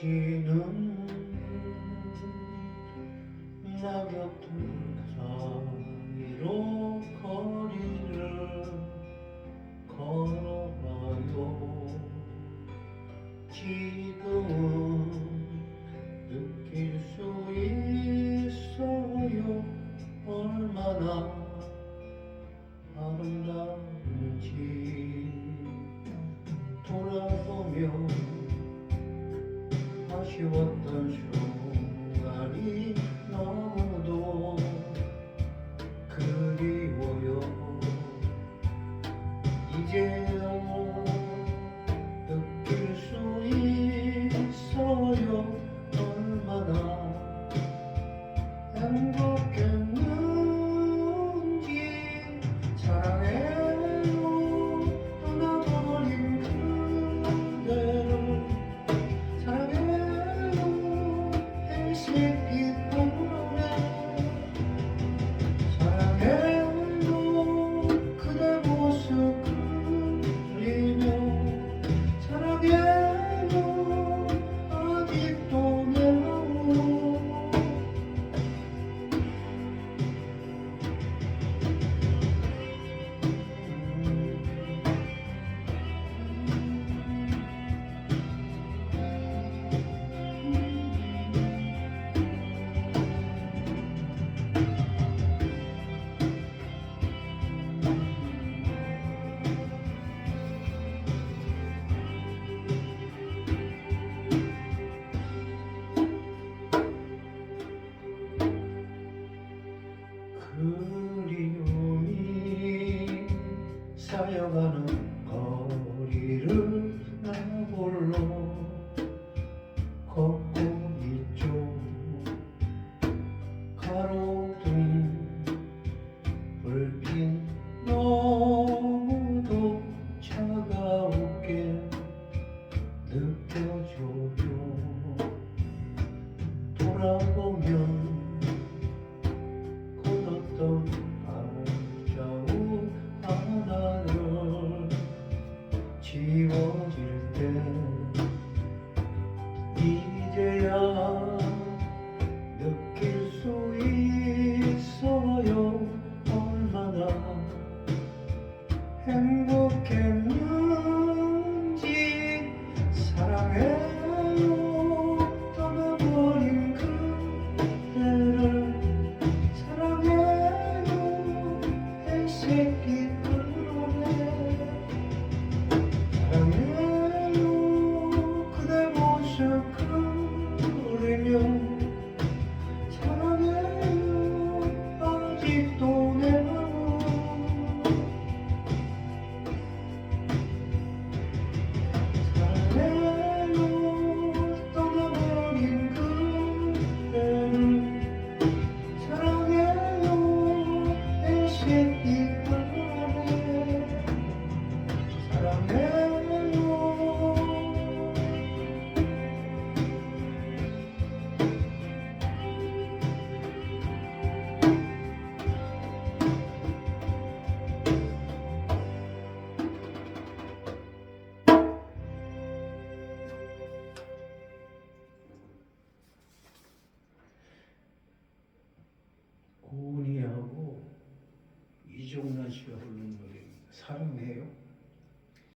지는 나 곁은 사이로 거리를 걸어봐요. 지금 느낄 수 있어요. 얼마나 아름다운지. 키웠던 슈가이 너무도 그리워요. 이제 쌓여가는 거리를 나 홀로. 걷고 있죠 가로 지워질 때. 시가 부르는 거예요. 사랑해요.